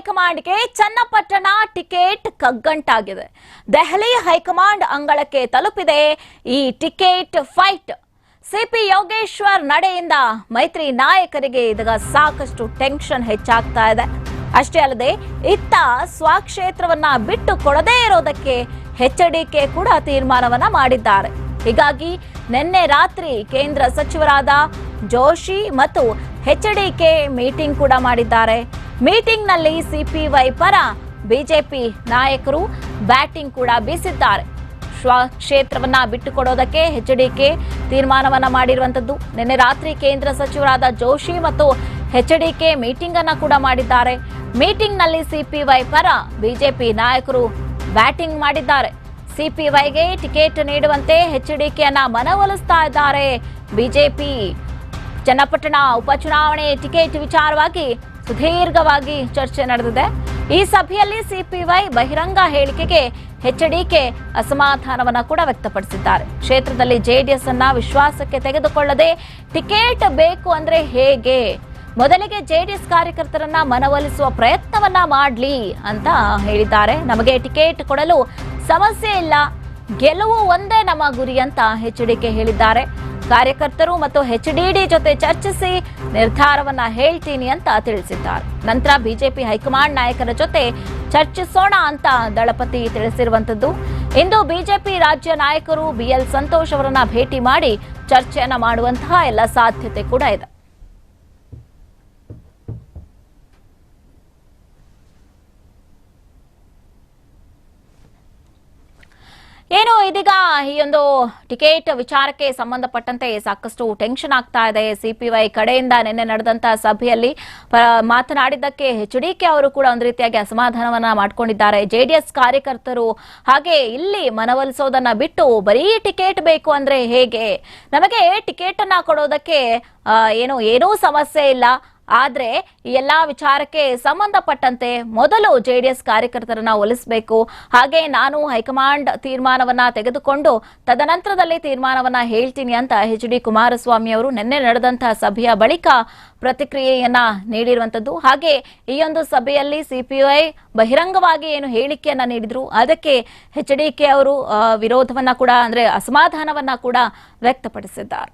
ಹೈಕಮಾಂಡ್ಗೆ ಚನ್ನಪಟ್ಟಣ ಟಿಕೆಟ್ ಕಗ್ಗಂಟಾಗಿದೆ. ದೆಹಲಿ ಹೈಕಮಾಂಡ್ ಅಂಗಳಕ್ಕೆ ತಲುಪಿದೆ ಈ ಟಿಕೆಟ್ ಫೈಟ್. ಸಿಪಿ ಯೋಗೇಶ್ವರ್ ನಡೆಯಿಂದ ಮೈತ್ರಿ ನಾಯಕರಿಗೆ ಇದೀಗ ಸಾಕಷ್ಟು ಟೆನ್ಷನ್ ಹೆಚ್ಚಾಗ್ತಾ ಇದೆ. ಅಷ್ಟೇ ಅಲ್ಲದೆ ಇತ್ತ ಸ್ವಕ್ಷೇತ್ರವನ್ನ ಬಿಟ್ಟು ಕೊಡದೇ ಇರೋದಕ್ಕೆ ಎಚ್ಡಿಕೆ ಕೂಡ ತೀರ್ಮಾನವನ್ನ ಮಾಡಿದ್ದಾರೆ. ಹೀಗಾಗಿ ನಿನ್ನೆ ರಾತ್ರಿ ಕೇಂದ್ರ ಸಚಿವರಾದ ಜೋಶಿ ಮತ್ತು ಎಚ್ಡಿಕೆ ಮೀಟಿಂಗ್ ಕೂಡ ಮಾಡಿದ್ದಾರೆ. ಮೀಟಿಂಗ್ನಲ್ಲಿ ಸಿಪಿವೈ ಪರ ಬಿಜೆಪಿ ನಾಯಕರು ಬ್ಯಾಟಿಂಗ್ ಕೂಡ ಬೀಸಿದ್ದಾರೆ. ಕ್ಷೇತ್ರವನ್ನ ಬಿಟ್ಟುಕೊಡೋದಕ್ಕೆ ಎಚ್ಡಿಕೆ ತೀರ್ಮಾನವನ್ನ ಮಾಡಿರುವಂತದ್ದು. ನಿನ್ನೆ ರಾತ್ರಿ ಕೇಂದ್ರ ಸಚಿವರಾದ ಜೋಶಿ ಮತ್ತು ಎಚ್ಡಿಕೆ ಮೀಟಿಂಗ್ ಅನ್ನ ಕೂಡ ಮಾಡಿದ್ದಾರೆ. ಮೀಟಿಂಗ್ನಲ್ಲಿ ಸಿಪಿವೈ ಪರ ಬಿಜೆಪಿ ನಾಯಕರು ಬ್ಯಾಟಿಂಗ್ ಮಾಡಿದ್ದಾರೆ. ಸಿಪಿವೈಗೆ ಟಿಕೆಟ್ ನೀಡುವಂತೆ ಎಚ್ಡಿಕೆಯನ್ನ ಮನವೊಲಿಸ್ತಾ ಇದ್ದಾರೆ. ಬಿಜೆಪಿ ಚನ್ನಪಟ್ಟಣ ಉಪಚುನಾವಣೆ ಟಿಕೆಟ್ ವಿಚಾರವಾಗಿ ಸುದೀರ್ಘವಾಗಿ ಚರ್ಚೆ ನಡೆದಿದೆ. ಈ ಸಭೆಯಲ್ಲಿ ಸಿಪಿವೈ ಬಹಿರಂಗ ಹೇಳಿಕೆಗೆ ಹೆಚ್ಡಿಕೆ ಅಸಮಾಧಾನವನ್ನ ಕೂಡ ವ್ಯಕ್ತಪಡಿಸಿದ್ದಾರೆ. ಕ್ಷೇತ್ರದಲ್ಲಿ ಜೆಡಿಎಸ್ ಅನ್ನ ವಿಶ್ವಾಸಕ್ಕೆ ತೆಗೆದುಕೊಳ್ಳದೆ ಟಿಕೆಟ್ ಬೇಕು ಅಂದ್ರೆ ಹೇಗೆ? ಮೊದಲಿಗೆ ಜೆಡಿಎಸ್ ಕಾರ್ಯಕರ್ತರನ್ನ ಮನವೊಲಿಸುವ ಪ್ರಯತ್ನವನ್ನ ಮಾಡ್ಲಿ ಅಂತ ಹೇಳಿದ್ದಾರೆ. ನಮಗೆ ಟಿಕೆಟ್ ಕೊಡಲು ಸಮಸ್ಯೆ ಇಲ್ಲ. ಗೆಲುವು ಒಂದೇ ನಮ್ಮ ಗುರಿ ಅಂತ ಹೆಚ್ಡಿಕೆ ಹೇಳಿದ್ದಾರೆ. ಕಾರ್ಯಕರ್ತರು ಮತ್ತು ಎಚ್ಡಿಡಿ ಜೊತೆ ಚರ್ಚಿಸಿ ನಿರ್ಧಾರವನ್ನ ಹೇಳ್ತೀನಿ ಅಂತ ತಿಳಿಸಿದ್ದಾರೆ. ನಂತರ ಬಿಜೆಪಿ ಹೈಕಮಾಂಡ್ ನಾಯಕರ ಜೊತೆ ಚರ್ಚಿಸೋಣ ಅಂತ ದಳಪತಿ ತಿಳಿಸಿರುವಂತದ್ದು. ಇಂದು ಬಿಜೆಪಿ ರಾಜ್ಯ ನಾಯಕರು ಬಿಎಲ್ ಸಂತೋಷ್ ಅವರನ್ನ ಭೇಟಿ ಮಾಡಿ ಚರ್ಚೆಯನ್ನ ಮಾಡುವಂತಹ ಎಲ್ಲ ಸಾಧ್ಯತೆ ಕೂಡ ಇದೆ. ಏನು ಇದೀಗ ಈ ಒಂದು ಟಿಕೆಟ್ ವಿಚಾರಕ್ಕೆ ಸಂಬಂಧಪಟ್ಟಂತೆ ಸಾಕಷ್ಟು ಟೆನ್ಷನ್ ಆಗ್ತಾ ಇದೆ ಸಿಪಿವೈ ಕಡೆಯಿಂದ ನಿನ್ನೆ ನಡೆದಂತಹ ಸಭೆಯಲ್ಲಿ ಮಾತನಾಡಿದ್ದಕ್ಕೆ ಕೆ ಅವರು ಕೂಡ ಒಂದು ರೀತಿಯಾಗಿ ಅಸಮಾಧಾನವನ್ನ ಮಾಡ್ಕೊಂಡಿದ್ದಾರೆ. ಜೆಡಿಎಸ್ ಕಾರ್ಯಕರ್ತರು ಹಾಗೆ ಇಲ್ಲಿ ಮನವೊಲಿಸೋದನ್ನ ಬಿಟ್ಟು ಬರೀ ಟಿಕೆಟ್ ಬೇಕು ಅಂದ್ರೆ ಹೇಗೆ? ನಮಗೆ ಟಿಕೆಟ್ ಅನ್ನ ಕೊಡೋದಕ್ಕೆ ಏನು, ಏನೂ ಸಮಸ್ಯೆ ಇಲ್ಲ. ಆದ್ರೆ ಈ ಎಲ್ಲಾ ವಿಚಾರಕ್ಕೆ ಸಂಬಂಧಪಟ್ಟಂತೆ ಮೊದಲು ಜೆಡಿಎಸ್ ಕಾರ್ಯಕರ್ತರನ್ನ ಒಲಿಸಬೇಕು. ಹಾಗೆ ನಾನು ಹೈಕಮಾಂಡ್ ತೀರ್ಮಾನವನ್ನ ತೆಗೆದುಕೊಂಡು ತದನಂತರದಲ್ಲಿ ತೀರ್ಮಾನವನ್ನ ಹೇಳ್ತೀನಿ ಅಂತ ಎಚ್ ಡಿ ಕುಮಾರಸ್ವಾಮಿ ಅವರು ನಿನ್ನೆ ನಡೆದಂತಹ ಸಭೆಯ ಬಳಿಕ ಪ್ರತಿಕ್ರಿಯೆಯನ್ನ ನೀಡಿರುವಂತದ್ದು. ಹಾಗೆ ಈ ಒಂದು ಸಭೆಯಲ್ಲಿ ಸಿಪಿಐ ಬಹಿರಂಗವಾಗಿ ಏನು ಹೇಳಿಕೆಯನ್ನ ನೀಡಿದ್ರು. ಅದಕ್ಕೆ ಎಚ್ ಡಿ ಕೆ ಅವರು ವಿರೋಧವನ್ನ ಕೂಡ, ಅಂದ್ರೆ ಅಸಮಾಧಾನವನ್ನ ಕೂಡ ವ್ಯಕ್ತಪಡಿಸಿದ್ದಾರೆ.